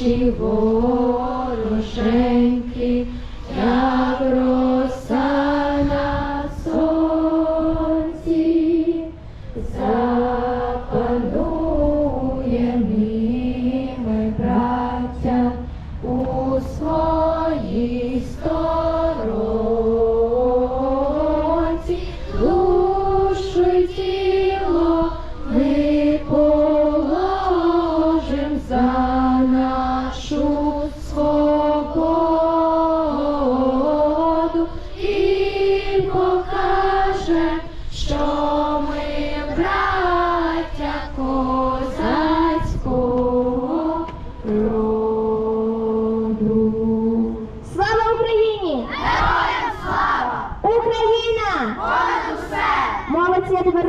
очі вороженькі, як роса на сонці, запанує ми, браття, у своїй сторонці, душу тіло не положим за нашу свободу і покажем, що ми браття козацького роду. Слава Україні! Героям слава! Україна! Понад усе! Молодці,